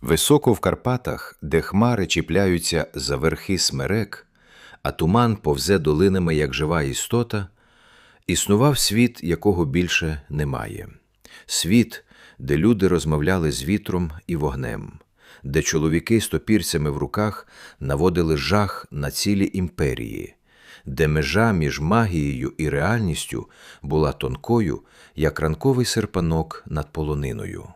Високо в Карпатах, де хмари чіпляються за верхи смерек, а туман повзе долинами, як жива істота, існував світ, якого більше немає. Світ, де люди розмовляли з вітром і вогнем, де чоловіки з топірцями в руках наводили жах на цілі імперії, де межа між магією і реальністю була тонкою, як ранковий серпанок над полониною.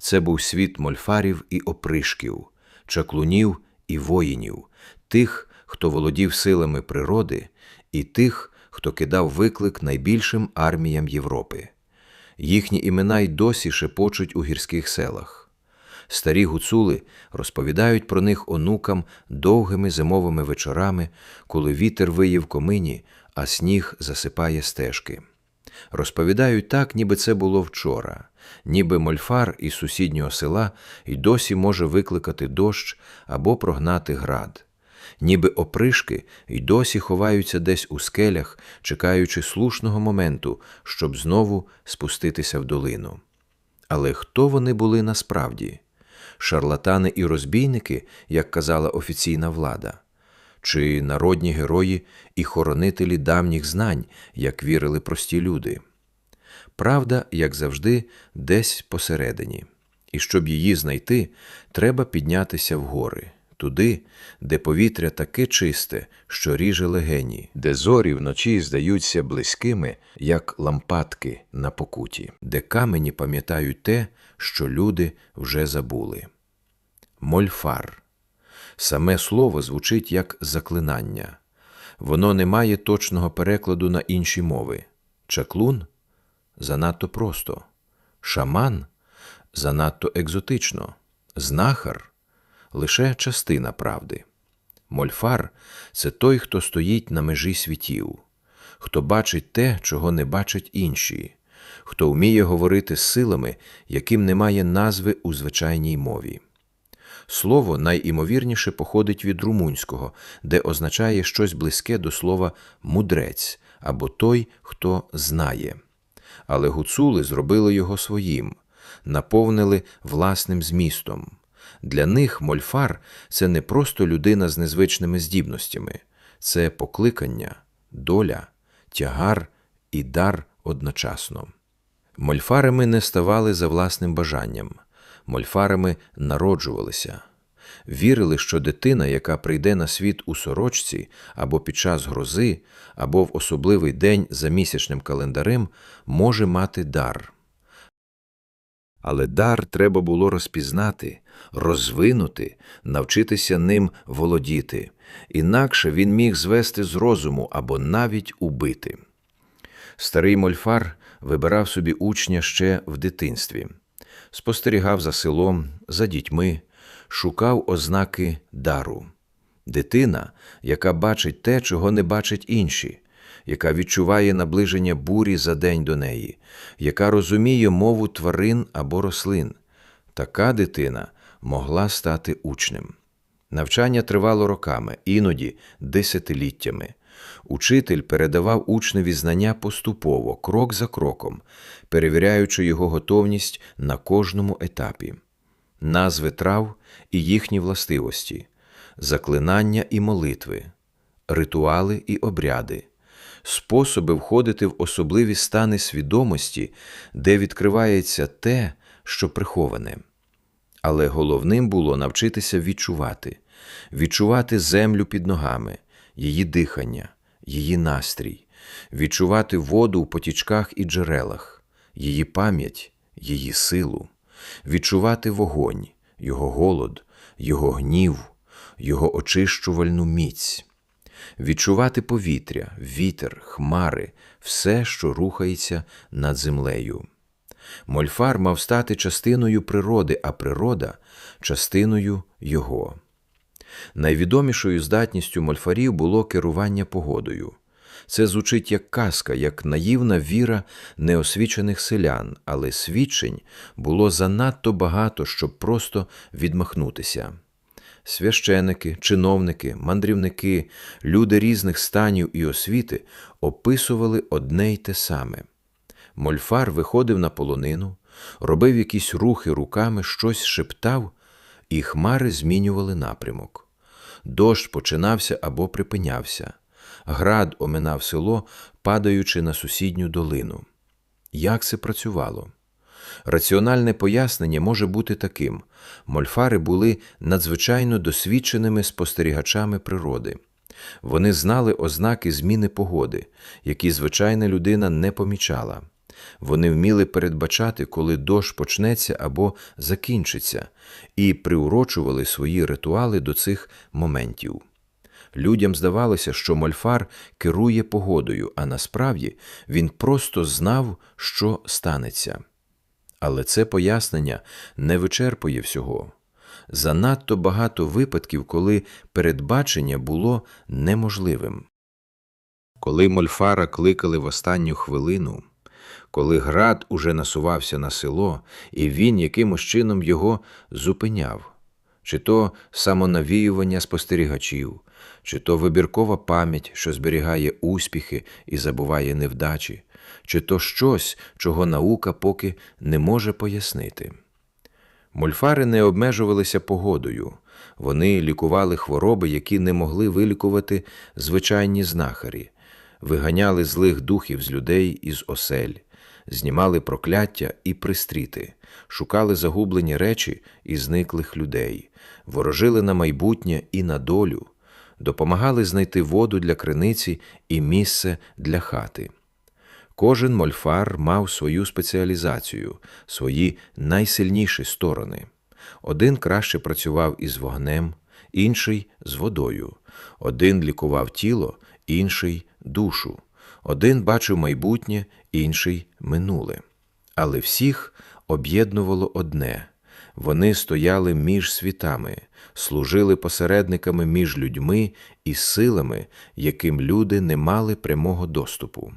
Це був світ мольфарів і опришків, чаклунів і воїнів, тих, хто володів силами природи, і тих, хто кидав виклик найбільшим арміям Європи. Їхні імена й досі шепочуть у гірських селах. Старі гуцули розповідають про них онукам довгими зимовими вечорами, коли вітер виє в комині, а сніг засипає стежки. Розповідають так, ніби це було вчора, ніби мольфар із сусіднього села й досі може викликати дощ або прогнати град, ніби опришки й досі ховаються десь у скелях, чекаючи слушного моменту, щоб знову спуститися в долину. Але хто вони були насправді? Шарлатани і розбійники, як казала офіційна влада, чи народні герої і хоронителі давніх знань, як вірили прості люди? Правда, як завжди, десь посередині. І щоб її знайти, треба піднятися в гори, туди, де повітря таке чисте, що ріже легені, де зорі вночі здаються близькими, як лампадки на покуті, де камені пам'ятають те, що люди вже забули. Мольфар. Саме слово звучить як заклинання. Воно не має точного перекладу на інші мови. Чаклун занадто просто, шаман занадто екзотично, знахар лише частина правди. Мольфар це той, хто стоїть на межі світів, хто бачить те, чого не бачать інші, хто вміє говорити з силами, яким немає назви у звичайній мові. Слово найімовірніше походить від румунського, де означає щось близьке до слова мудрець або той, хто знає. Але гуцули зробили його своїм, наповнили власним змістом. Для них мольфар це не просто людина з незвичними здібностями, це покликання, доля, тягар і дар одночасно. Мольфарами не ставали за власним бажанням, мольфарами народжувалися. Вірили, що дитина, яка прийде на світ у сорочці або під час грози, або в особливий день за місячним календарем, може мати дар. Але дар треба було розпізнати, розвинути, навчитися ним володіти, інакше він міг звести з розуму або навіть убити. Старий мольфар вибирав собі учня ще в дитинстві, спостерігав за селом, за дітьми, шукав ознаки дару. Дитина, яка бачить те, чого не бачать інші, яка відчуває наближення бурі за день до неї, яка розуміє мову тварин або рослин. Така дитина могла стати учнем. Навчання тривало роками, іноді десятиліттями. Учитель передавав учневі знання поступово, крок за кроком, перевіряючи його готовність на кожному етапі. Назви трав і їхні властивості, заклинання і молитви, ритуали і обряди, способи входити в особливі стани свідомості, де відкривається те, що приховане. Але головним було навчитися відчувати, відчувати землю під ногами, її дихання, її настрій, відчувати воду в потічках і джерелах, її пам'ять, її силу, відчувати вогонь, його голод, його гнів, його очищувальну міць, відчувати повітря, вітер, хмари, все, що рухається над землею. Мольфар мав стати частиною природи, а природа частиною його. Найвідомішою здатністю мольфарів було керування погодою. Це звучить як казка, як наївна віра неосвічених селян, але свідчень було занадто багато, щоб просто відмахнутися. Священики, чиновники, мандрівники, люди різних станів і освіти описували одне й те саме. Мольфар виходив на полонину, робив якісь рухи руками, щось шептав, і хмари змінювали напрямок. Дощ починався або припинявся. Град оминав село, падаючи на сусідню долину. Як це працювало? Раціональне пояснення може бути таким: мольфари були надзвичайно досвідченими спостерігачами природи. Вони знали ознаки зміни погоди, які звичайна людина не помічала. Вони вміли передбачати, коли дощ почнеться або закінчиться, і приурочували свої ритуали до цих моментів. Людям здавалося, що мольфар керує погодою, а насправді він просто знав, що станеться. Але це пояснення не вичерпує всього. Занадто багато випадків, коли передбачення було неможливим. Коли Мольфара кликали в останню хвилину, коли град уже насувався на село, і він якимось чином його зупиняв, чи то самонавіювання спостерігачів, чи то вибіркова пам'ять, що зберігає успіхи і забуває невдачі, чи то щось, чого наука поки не може пояснити. Мольфари не обмежувалися погодою, вони лікували хвороби, які не могли вилікувати звичайні знахарі, виганяли злих духів з людей із осель, знімали прокляття і пристріти, шукали загублені речі і зниклих людей, ворожили на майбутнє і на долю, допомагали знайти воду для криниці і місце для хати. Кожен мольфар мав свою спеціалізацію, свої найсильніші сторони. Один краще працював із вогнем, інший з водою, один лікував тіло, інший душу, один бачив майбутнє, інший минуле. Але всіх об'єднувало одне вони стояли між світами, служили посередниками між людьми і силами, яким люди не мали прямого доступу.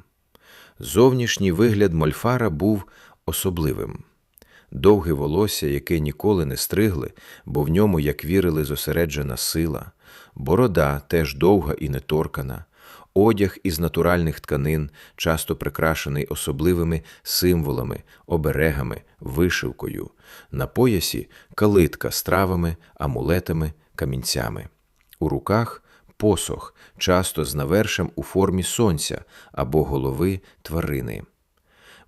Зовнішній вигляд мольфара був особливим. Довге волосся, яке ніколи не стригли, бо в ньому, як вірили, зосереджена сила, борода теж довга і неторкана, одяг із натуральних тканин, часто прикрашений особливими символами, оберегами, вишивкою, на поясі калитка з травами, амулетами, камінцями. У руках посох, часто з навершем у формі сонця або голови тварини.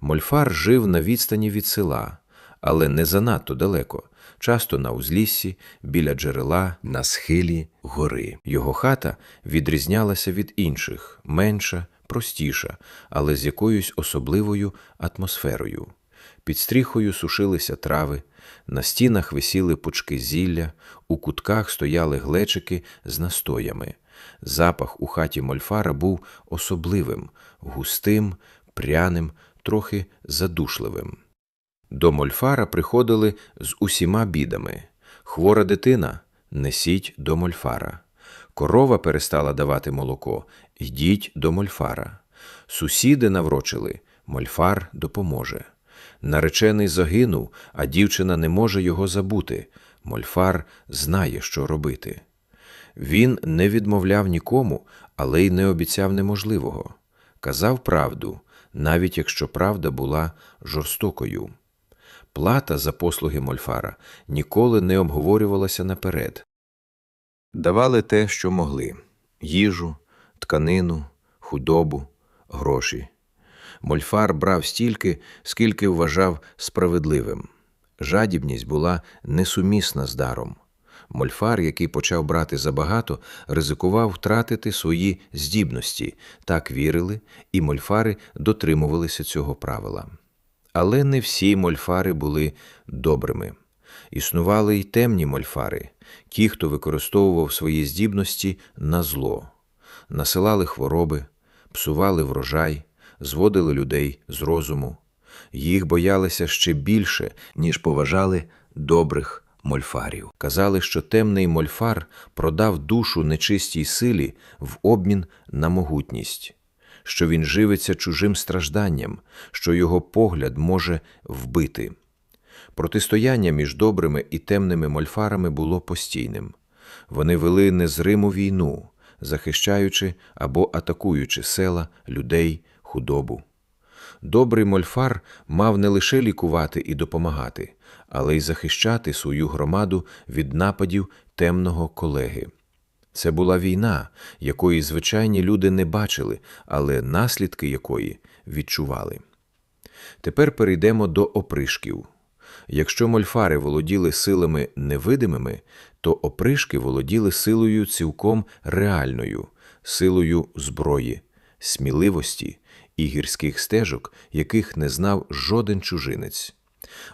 Мольфар жив на відстані від села, але не занадто далеко, часто на узліссі, біля джерела, на схилі гори. Його хата відрізнялася від інших, менша, простіша, але з якоюсь особливою атмосферою. Під стріхою сушилися трави, на стінах висіли пучки зілля, у кутках стояли глечики з настоями. Запах у хаті Мольфара був особливим, густим, пряним, трохи задушливим. До Мольфара приходили з усіма бідами. Хвора дитина несіть до Мольфара. Корова перестала давати молоко, йдіть до Мольфара. Сусіди наврочили, Мольфар допоможе. Наречений загинув, а дівчина не може його забути. Мольфар знає, що робити. Він не відмовляв нікому, але й не обіцяв неможливого. Казав правду, навіть якщо правда була жорстокою. Плата за послуги Мольфара ніколи не обговорювалася наперед. Давали те, що могли їжу, тканину, худобу, гроші. Мольфар брав стільки, скільки вважав справедливим. Жадібність була несумісна з даром. Мольфар, який почав брати забагато, ризикував втратити свої здібності, так вірили, і мольфари дотримувалися цього правила. Але не всі мольфари були добрими. Існували й темні мольфари, ті, хто використовував свої здібності на зло, насилали хвороби, псували врожай, зводили людей з розуму. Їх боялися ще більше, ніж поважали добрих мольфарів. Казали, що темний мольфар продав душу нечистій силі в обмін на могутність, що він живиться чужим стражданням, що його погляд може вбити. Протистояння між добрими і темними мольфарами було постійним. Вони вели незриму війну, захищаючи або атакуючи села, людей, худобу. Добрий мольфар мав не лише лікувати і допомагати, але й захищати свою громаду від нападів темного колеги. Це була війна, якої звичайні люди не бачили, але наслідки якої відчували. Тепер перейдемо до опришків. Якщо мольфари володіли силами невидимими, то опришки володіли силою цілком реальною, силою зброї, сміливості і гірських стежок, яких не знав жоден чужинець.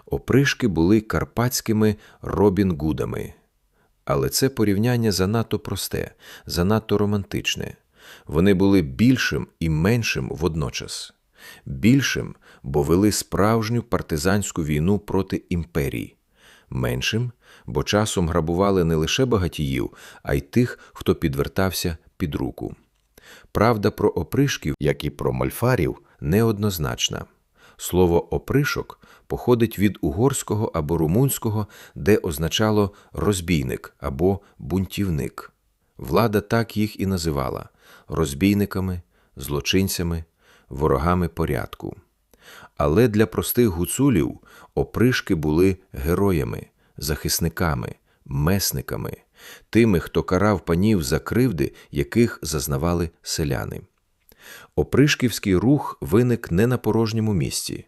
Опришки були карпатськими Робін Гудами. Але це порівняння занадто просте, занадто романтичне. Вони були більшим і меншим водночас. Більшим, бо вели справжню партизанську війну проти імперії. Меншим, бо часом грабували не лише багатіїв, а й тих, хто підвертався під руку. Правда про опришків, як і про мольфарів, неоднозначна. Слово опришок походить від угорського або румунського, де означало розбійник або бунтівник. Влада так їх і називала розбійниками, злочинцями, ворогами порядку. Але для простих гуцулів опришки були героями, захисниками, месниками, тими, хто карав панів за кривди, яких зазнавали селяни. Опришківський рух виник не на порожньому місці.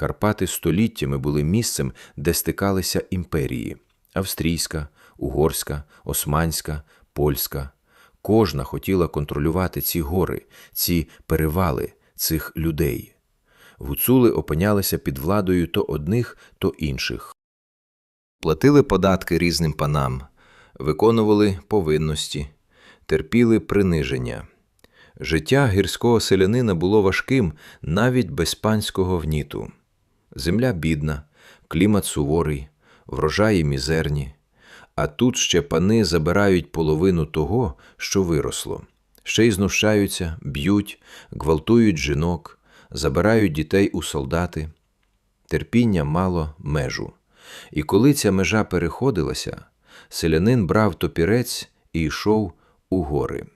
Карпати століттями були місцем, де стикалися імперії австрійська, угорська, османська, польська. Кожна хотіла контролювати ці гори, ці перевали, цих людей. Гуцули опинялися під владою то одних, то інших. Платили податки різним панам, виконували повинності, терпіли приниження. Життя гірського селянина було важким навіть без панського вніту. Земля бідна, клімат суворий, врожаї мізерні, а тут ще пани забирають половину того, що виросло. Ще й знущаються, б'ють, гвалтують жінок, забирають дітей у солдати. Терпіння мало межу. І коли ця межа переходилася, селянин брав топірець і йшов у гори.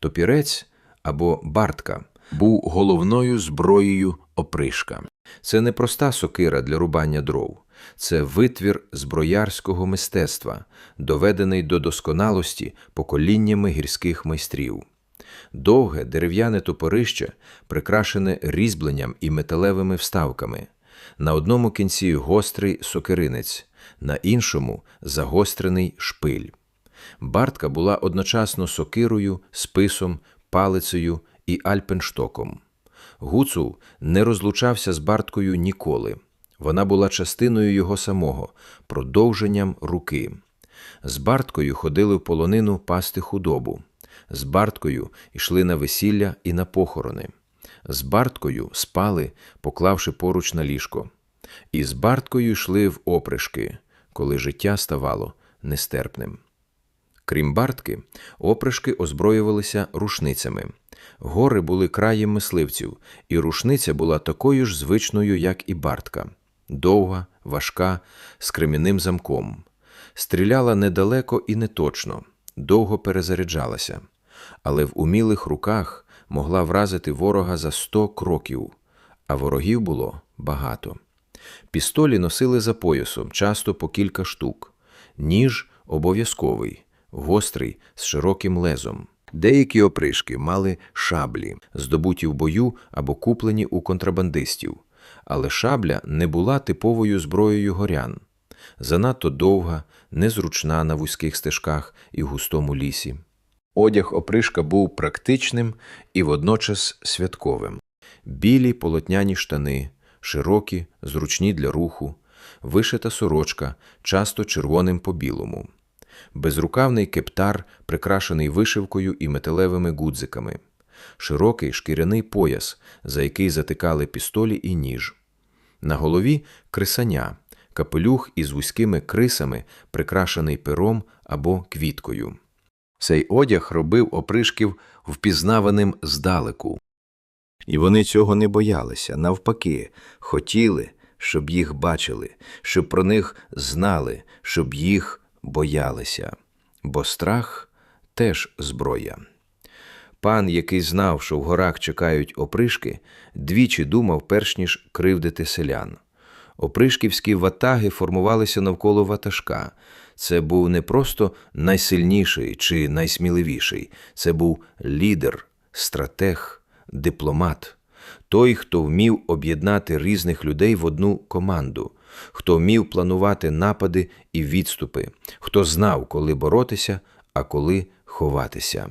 Топірець або бартка був головною зброєю опришка. Це не проста сокира для рубання дров, це витвір зброярського мистецтва, доведений до досконалості поколіннями гірських майстрів. Довге дерев'яне топорище, прикрашене різьбленням і металевими вставками. На одному кінці гострий сокиринець, на іншому загострений шпиль. Бартка була одночасно сокирою, списом, палицею і альпенштоком. Гуцул не розлучався з Барткою ніколи. Вона була частиною його самого, продовженням руки. З Барткою ходили в полонину пасти худобу. З Барткою йшли на весілля і на похорони. З Барткою спали, поклавши поруч на ліжко. І з Барткою йшли в опришки, коли життя ставало нестерпним. Крім бартки, опришки озброювалися рушницями. Гори були краєм мисливців, і рушниця була такою ж звичною, як і бартка довга, важка, з кремінним замком. Стріляла недалеко і неточно, довго перезаряджалася, але в умілих руках могла вразити ворога за сто кроків, а ворогів було багато. Пістолі носили за поясом, часто по кілька штук, ніж обов'язковий, гострий, з широким лезом. Деякі опришки мали шаблі, здобуті в бою або куплені у контрабандистів, але шабля не була типовою зброєю горян. Занадто довга, незручна на вузьких стежках і густому лісі. Одяг опришка був практичним і водночас святковим. Білі полотняні штани, широкі, зручні для руху, вишита сорочка, часто червоним по білому, безрукавний кептар, прикрашений вишивкою і металевими гудзиками, широкий шкіряний пояс, за який затикали пістолі і ніж. На голові крисаня, капелюх із вузькими крисами, прикрашений пером або квіткою. Цей одяг робив опришків впізнаваним здалеку. І вони цього не боялися, навпаки, хотіли, щоб їх бачили, щоб про них знали, щоб їх боялися. Бо страх теж зброя. Пан, який знав, що в горах чекають опришки, двічі думав, перш ніж кривдити селян. Опришківські ватаги формувалися навколо ватажка. Це був не просто найсильніший чи найсміливіший, це був лідер, стратег, дипломат, той, хто вмів об'єднати різних людей в одну команду, хто вмів планувати напади і відступи, хто знав, коли боротися, а коли ховатися.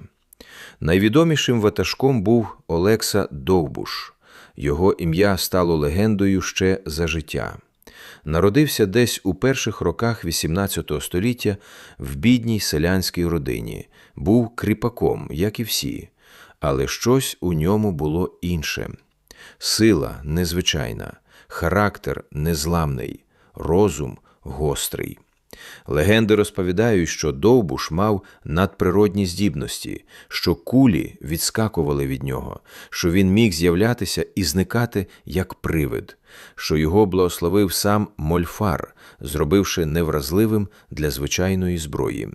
Найвідомішим ватажком був Олекса Довбуш. Його ім'я стало легендою ще за життя. Народився десь у перших роках XVIII століття в бідній селянській родині, був кріпаком, як і всі, але щось у ньому було інше. Сила незвичайна, характер незламний, розум гострий. Легенди розповідають, що Довбуш мав надприродні здібності, що кулі відскакували від нього, що він міг з'являтися і зникати як привид, що його благословив сам Мольфар, зробивши невразливим для звичайної зброї.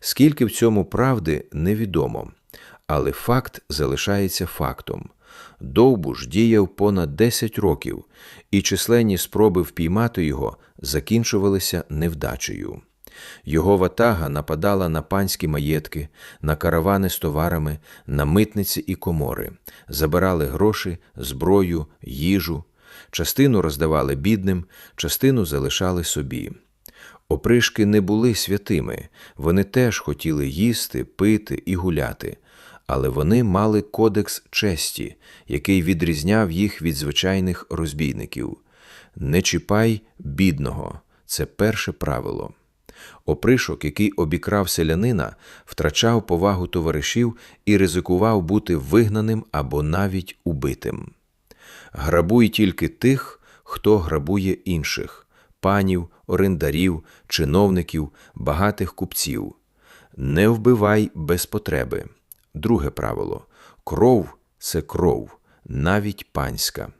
Скільки в цьому правди невідомо, але факт залишається фактом. Довбуш діяв понад 10 років, і численні спроби впіймати його закінчувалися невдачею. Його ватага нападала на панські маєтки, на каравани з товарами, на митниці і комори, забирали гроші, зброю, їжу, частину роздавали бідним, частину залишали собі. Опришки не були святими, вони теж хотіли їсти, пити і гуляти, але вони мали кодекс честі, який відрізняв їх від звичайних розбійників. Не чіпай бідного це перше правило. Опришок, який обікрав селянина, втрачав повагу товаришів і ризикував бути вигнаним або навіть убитим. Грабуй тільки тих, хто грабує інших панів, орендарів, чиновників, багатих купців. Не вбивай без потреби. Друге правило кров це кров, навіть панська.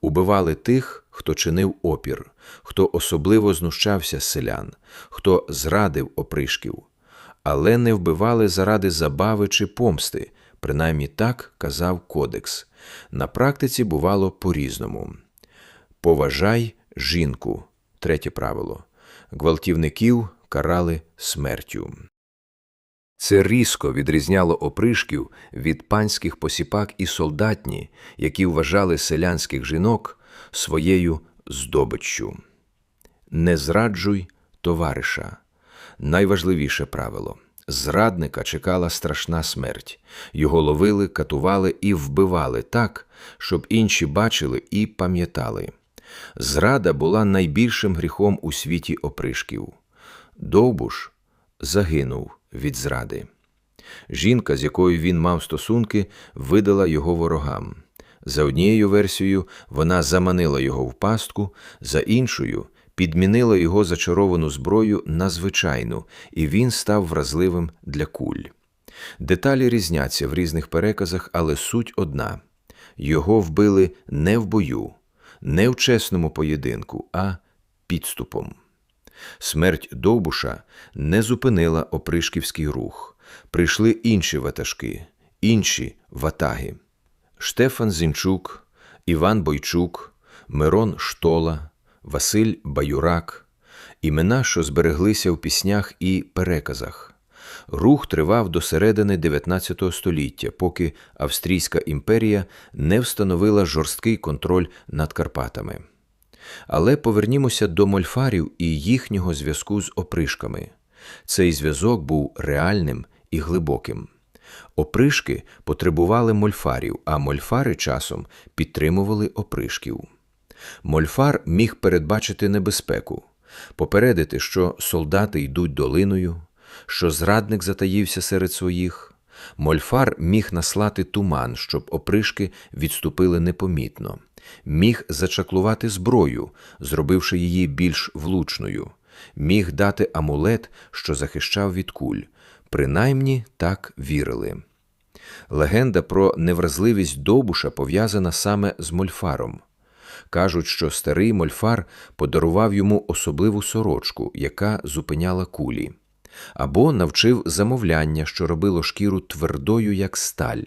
Убивали тих, хто чинив опір, хто особливо знущався з селян, хто зрадив опришків, але не вбивали заради забави чи помсти, принаймні так казав кодекс. На практиці бувало по-різному. Поважай жінку. Третє правило. Гвалтівників карали смертю. Це різко відрізняло опришків від панських посіпак і солдатні, які вважали селянських жінок своєю здобиччю. Не зраджуй товариша. Найважливіше правило. Зрадника чекала страшна смерть. Його ловили, катували і вбивали так, щоб інші бачили і пам'ятали. Зрада була найбільшим гріхом у світі опришків. Довбуш загинув від зради. Жінка, з якою він мав стосунки, видала його ворогам. За однією версією, вона заманила його в пастку, за іншою підмінила його зачаровану зброю на звичайну, і він став вразливим для куль. Деталі різняться в різних переказах, але суть одна його вбили не в бою, не в чесному поєдинку, а підступом. Смерть Довбуша не зупинила опришківський рух. Прийшли інші ватажки, інші ватаги. Штефан Зінчук, Іван Бойчук, Мирон Штола, Василь Баюрак, імена, що збереглися в піснях і переказах. Рух тривав до середини 19 століття, поки Австрійська імперія не встановила жорсткий контроль над Карпатами. Але повернімося до мольфарів і їхнього зв'язку з опришками. Цей зв'язок був реальним і глибоким. Опришки потребували мольфарів, а мольфари часом підтримували опришків. Мольфар міг передбачити небезпеку, попередити, що солдати йдуть долиною, що зрадник затаївся серед своїх. Мольфар міг наслати туман, щоб опришки відступили непомітно, міг зачаклувати зброю, зробивши її більш влучною, міг дати амулет, що захищав від куль. Принаймні так вірили. Легенда про невразливість Довбуша пов'язана саме з Мольфаром. Кажуть, що старий Мольфар подарував йому особливу сорочку, яка зупиняла кулі, або навчив замовляння, що робило шкіру твердою, як сталь,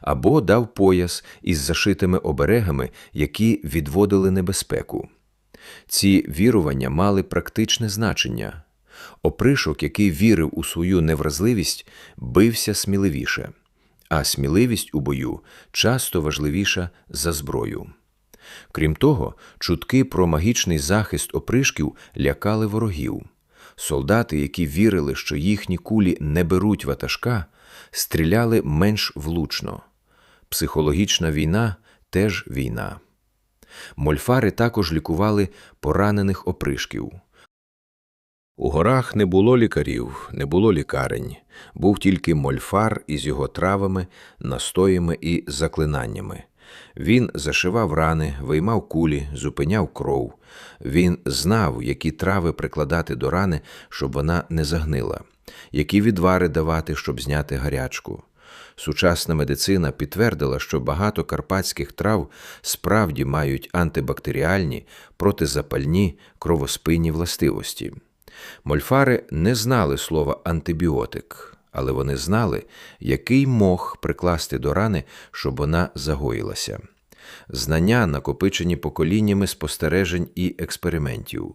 або дав пояс із зашитими оберегами, які відводили небезпеку. Ці вірування мали практичне значення. Опришок, який вірив у свою невразливість, бився сміливіше, а сміливість у бою часто важливіша за зброю. Крім того, чутки про магічний захист опришків лякали ворогів. Солдати, які вірили, що їхні кулі не беруть ватажка, стріляли менш влучно. Психологічна війна теж війна. Мольфари також лікували поранених опришків. У горах не було лікарів, не було лікарень, був тільки мольфар із його травами, настоями і заклинаннями. Він зашивав рани, виймав кулі, зупиняв кров. Він знав, які трави прикладати до рани, щоб вона не загнила, які відвари давати, щоб зняти гарячку. Сучасна медицина підтвердила, що багато карпатських трав справді мають антибактеріальні, протизапальні, кровоспинні властивості. Мольфари не знали слова антибіотик, але вони знали, який мох прикласти до рани, щоб вона загоїлася. Знання, накопичені поколіннями спостережень і експериментів.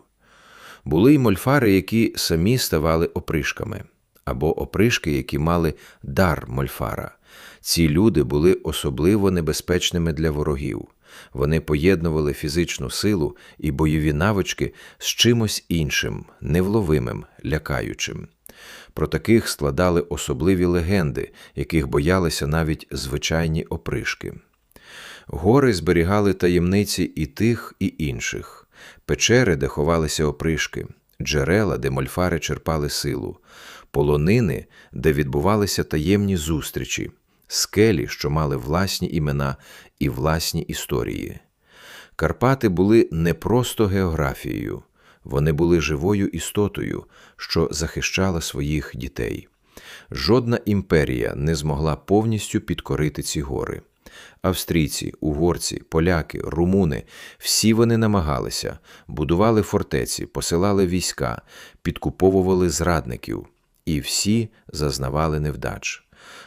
Були й мольфари, які самі ставали опришками, або опришки, які мали дар мольфара. Ці люди були особливо небезпечними для ворогів. Вони поєднували фізичну силу і бойові навички з чимось іншим, невловимим, лякаючим. Про таких складали особливі легенди, яких боялися навіть звичайні опришки. Гори зберігали таємниці і тих, і інших, печери, де ховалися опришки, джерела, де мольфари черпали силу, полонини, де відбувалися таємні зустрічі, скелі, що мали власні імена і власні історії. Карпати були не просто географією, вони були живою істотою, що захищала своїх дітей. Жодна імперія не змогла повністю підкорити ці гори. Австрійці, угорці, поляки, румуни всі вони намагалися, будували фортеці, посилали війська, підкуповували зрадників, і всі зазнавали невдач.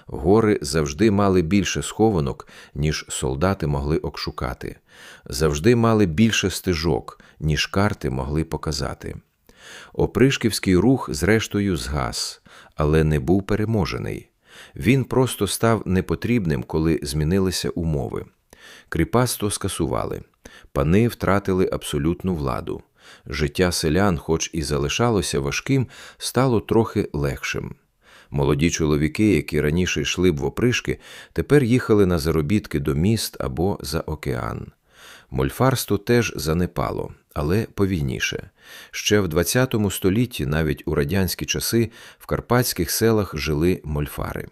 Гори завжди мали більше схованок, ніж солдати могли обшукати, завжди мали більше стежок, ніж карти могли показати. Опришківський рух, зрештою, згас, але не був переможений. Він просто став непотрібним, коли змінилися умови. Кріпацтво скасували, пани втратили абсолютну владу. Життя селян, хоч і залишалося важким, стало трохи легшим. Молоді чоловіки, які раніше йшли б в опришки, тепер їхали на заробітки до міст або за океан. Мольфарство теж занепало, але повільніше. Ще в ХХ столітті, навіть у радянські часи, в карпатських селах жили мольфари.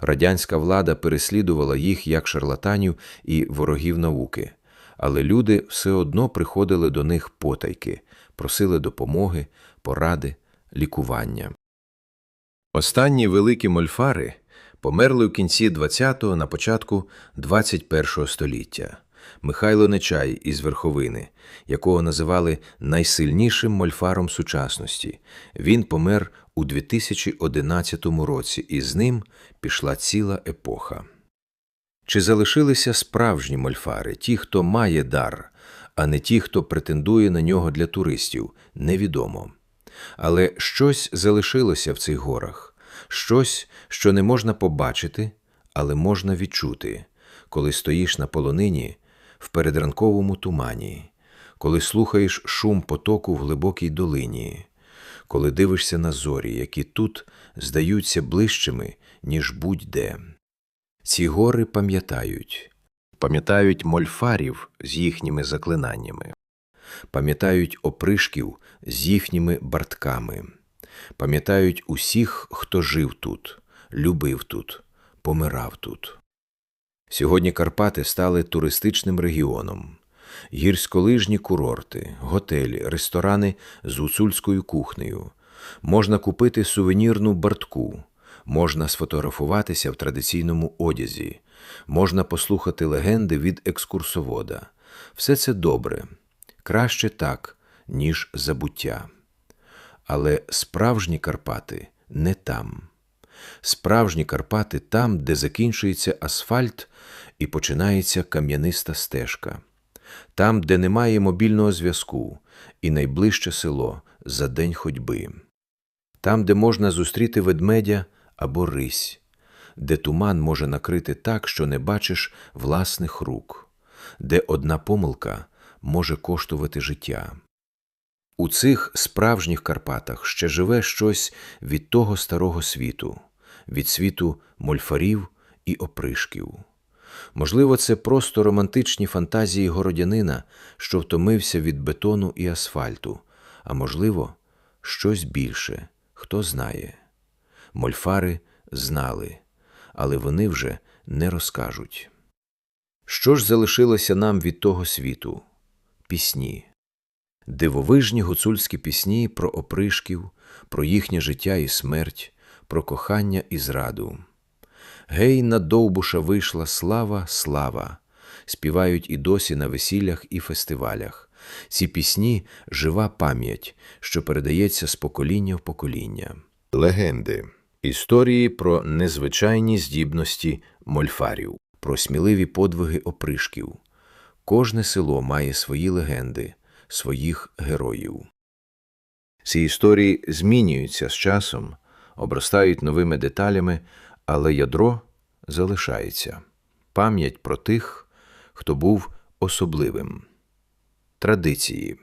Радянська влада переслідувала їх як шарлатанів і ворогів науки, але люди все одно приходили до них потайки, просили допомоги, поради, лікування. Останні великі мольфари померли в кінці ХХ-го на початку ХХІ століття. Михайло Нечай із Верховини, якого називали найсильнішим мольфаром сучасності. Він помер у 2011 році, і з ним пішла ціла епоха. Чи залишилися справжні мольфари, ті, хто має дар, а не ті, хто претендує на нього для туристів, невідомо. Але щось залишилося в цих горах, щось, що не можна побачити, але можна відчути, коли стоїш на полонині в передранковому тумані, коли слухаєш шум потоку в глибокій долині, коли дивишся на зорі, які тут здаються ближчими, ніж будь-де. Ці гори пам'ятають, пам'ятають мольфарів з їхніми заклинаннями, пам'ятають опришків з їхніми бартками, пам'ятають усіх, хто жив тут, любив тут, помирав тут. Сьогодні Карпати стали туристичним регіоном. Гірськолижні курорти, готелі, ресторани з гуцульською кухнею. Можна купити сувенірну бартку, можна сфотографуватися в традиційному одязі, можна послухати легенди від екскурсовода. Все це добре, краще так, ніж забуття. Але справжні Карпати не там. Справжні Карпати там, де закінчується асфальт і починається кам'яниста стежка. там, де немає мобільного зв'язку, і найближче село за день ходьби, там, де можна зустріти ведмедя або рись, де туман може накрити так, що не бачиш власних рук, де одна помилка може коштувати життя. У цих справжніх Карпатах ще живе щось від того старого світу, від світу мольфарів і опришків. Можливо, це просто романтичні фантазії городянина, що втомився від бетону і асфальту, а можливо, щось більше, хто знає. Мольфари знали, але вони вже не розкажуть. Що ж залишилося нам від того світу? Пісні. Дивовижні гуцульські пісні про опришків, про їхнє життя і смерть, про кохання і зраду. Гей, на довбуша вийшла слава, слава, співають і досі на весіллях і фестивалях. Ці пісні жива пам'ять, що передається з покоління в покоління. Легенди. Історії про незвичайні здібності мольфарів, про сміливі подвиги опришків. Кожне село має свої легенди, своїх героїв. Ці історії змінюються з часом, обростають новими деталями, але ядро залишається пам'ять про тих, хто був особливим. Традиції.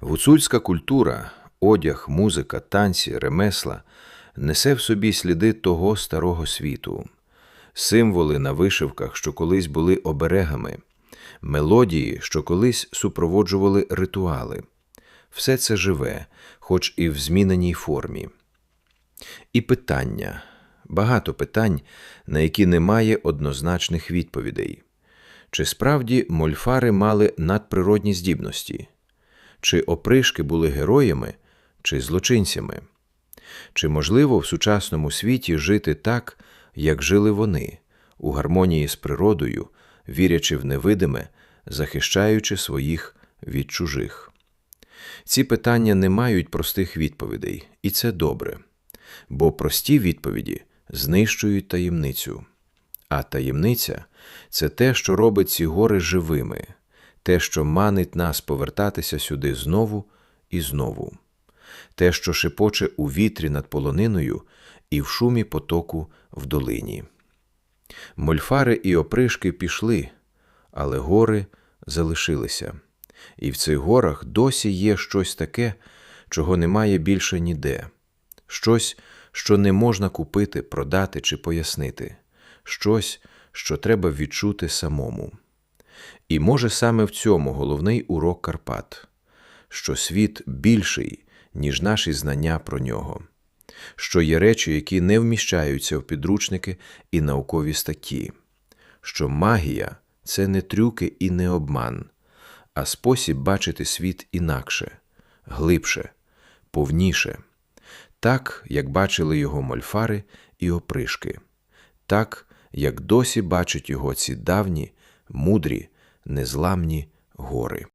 Гуцульська культура, одяг, музика, танці, ремесла несе в собі сліди того старого світу, символи на вишивках, що колись були оберегами, мелодії, що колись супроводжували ритуали. Все це живе, хоч і в зміненій формі. І питання багато питань, на які немає однозначних відповідей. Чи справді мольфари мали надприродні здібності? Чи опришки були героями, чи злочинцями? Чи можливо в сучасному світі жити так, як жили вони, у гармонії з природою, вірячи в невидиме, захищаючи своїх від чужих? Ці питання не мають простих відповідей, і це добре, бо прості відповіді знищують таємницю. А таємниця це те, що робить ці гори живими, те, що манить нас повертатися сюди знову і знову, те, що шепоче у вітрі над полониною і в шумі потоку в долині. Мольфари і опришки пішли, але гори залишилися, і в цих горах досі є щось таке, чого немає більше ніде, щось, що не можна купити, продати чи пояснити, щось, що треба відчути самому. І може саме в цьому головний урок Карпат, що світ більший, ніж наші знання про нього, що є речі, які не вміщаються в підручники і наукові статті, що магія це не трюки і не обман, а спосіб бачити світ інакше, глибше, повніше, так, як бачили його мольфари і опришки, так, як досі бачать його ці давні, мудрі, незламні гори.